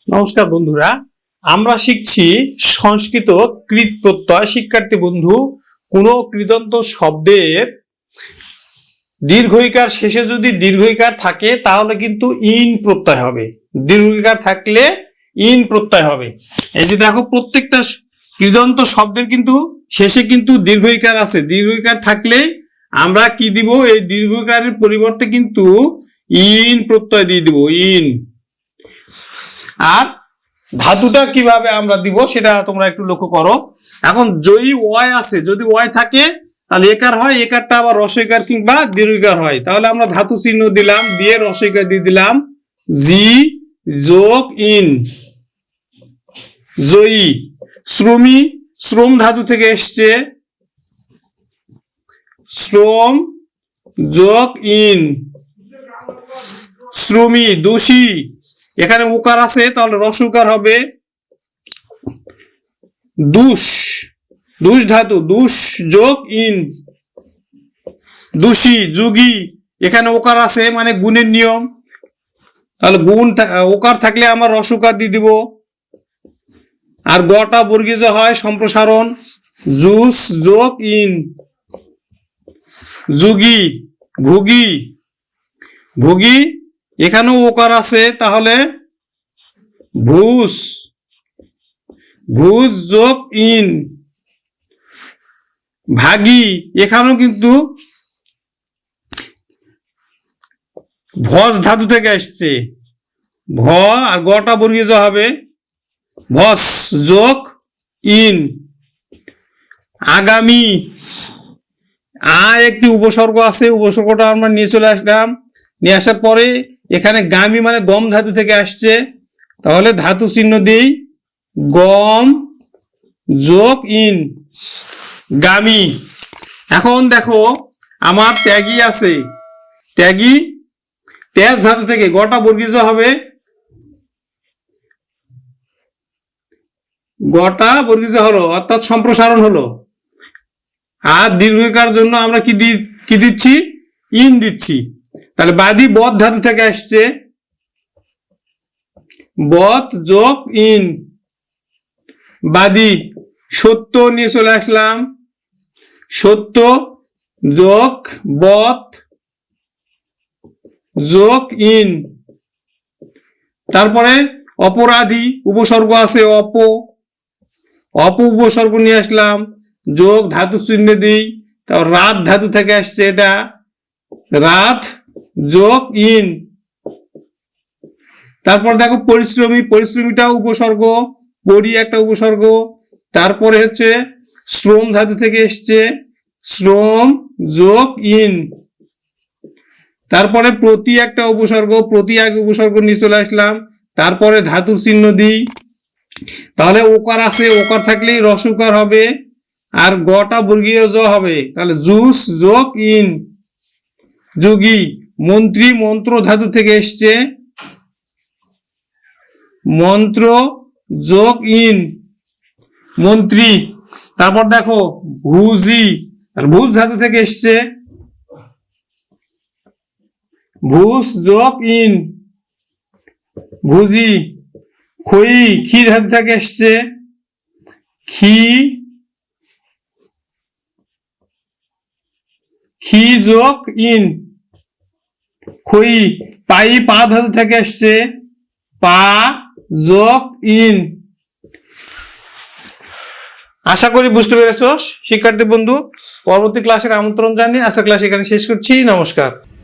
নমস্কার বন্ধুরা, আমরা শিখছি সংস্কৃত কৃত প্রত্যয়। শিক্ষার্থী বন্ধু, কোনো কৃদন্ত শব্দের দীর্ঘইকার শেষে যদি দীর্ঘইকার থাকে, তাহলে কিন্তু ইন প্রত্যয় হবে। দীর্ঘইকার থাকলে ইন প্রত্যয় হবে। এই যে দেখো, প্রত্যেকটা কৃদন্ত শব্দের কিন্তু শেষে কিন্তু দীর্ঘইকার আছে। দীর্ঘইকার থাকলে আমরা কি দিব? এই দীর্ঘইকারের পরিবর্তে কিন্তু ইন প্রত্যয় দিয়ে দিব। ইন। আর ধাতুটা কীভাবে আমরা দিব সেটা তোমরা একটু লক্ষ্য করো। এখন যদি ওয়াই আছে, যদি ওয়াই থাকে, তাহলে একার হয়, একারটা আবার রসইকার কিংবা দীর্ঘিকার হয়। তাহলে আমরা ধাতু চিহ্ন দিলাম, দিয়ে রসইকার দিয়ে দিলাম জি যোগ ইন জয়ী শ্রমী, শ্রম ধাতু থেকে এসছে, শ্রম যোগ ইন শ্রমী, দোষী এখানে উকার আছে, তাহলে রসুকার হবে দুষ দুষ ধাতু, দুষ যোগ ইন, দোষী, যুগী, এখানে ওকার আছে মানে গুণের নিয়ম। তাহলে গুণ ওকার থাকলে আমার রসুকার দিয়ে দিব। আর গটা বর্গীয় হয় সম্প্রসারণ, জুস যোগ ইন, যুগী, ভুগী ভুগী এখানেও ওকার আছে, তাহলে ভুস। ভুজ যোগ ইন। ভাগি, এখানেও কিন্তু ভস ধাতু থেকে আসছে। ভ আর গটা বর্গীয় হবে ভস যোগ ইন। আগামী, আ একটি উপসর্গ আছে, উপসর্গটা আমরা নিয়ে চলে আসলাম। নিয়ে আসার পরে এখানে গামি মানে গম ধাতু থেকে আসছে। তাহলে ধাতু চিহ্ন দিই। গম যোগ ইন। গামি। এখন দেখো, আমার ত্যাগী আছে। ত্যাগী তেজ ধাতু থেকে গটা বর্গীজ হবে। গটা বর্গীজ হলো, অর্থাৎ সম্প্রসারণ হলো। আর দীর্ঘকার জন্য আমরা কি দি কি দিচ্ছি? ইন দিচ্ছি। তাহলে বাদি বদ ধাতু থেকে আসছে। বদ যোগ ইন। বাদি সত্য নিয়ে চলে আসলাম। সত্য যোগ বদ যোগ ইন। তারপরে অপরাধী উপসর্গ আছে অপ। অপ উপসর্গ নিয়ে আসলাম। যোগ ধাতু চিহ্নে দিই। তারপর রাত ধাতু থেকে আসছে এটা। রাত যোগ ইন। তারপর দেখো পরিশ্রমী, পরিশ্রমীটাও উপসর্গ, পরি একটা উপসর্গ। তারপরে হচ্ছে শ্রম ধাতু থেকে এসছে, শ্রম যোগ ইন। তারপরে প্রতি একটা উপসর্গ, প্রতি এক উপসর্গ নিয়ে চলে আসলাম। তারপরে ধাতুর চিহ্ন দিই। তাহলে ওকার আছে, ওকার থাকলেই রসুকার হবে, আর গটা বর্গীয় জ হবে। তাহলে জুস যোগ ইন। যোগী। মন্ত্রী মন্ত্র ধাতু থেকে এসছে। মন্ত্র যোগ ইন। মন্ত্রী, তারপর দেখো ভুজি ভুজ ধাতু থেকে এসছে। ভুস যোগ ইন। ভুজি, খই খি ধাতু থেকে এসছে। খি খি যোগ ইন। খই পাই পা ধাতু থেকে এসছে। পা, যোগ, ইন। আশা করি বুঝতে পেরেছ, শিক্ষার্থী বন্ধু, পরবর্তী ক্লাসের আমন্ত্রণ জানিয়ে আজকের ক্লাস এখানে শেষ করছি। নমস্কার।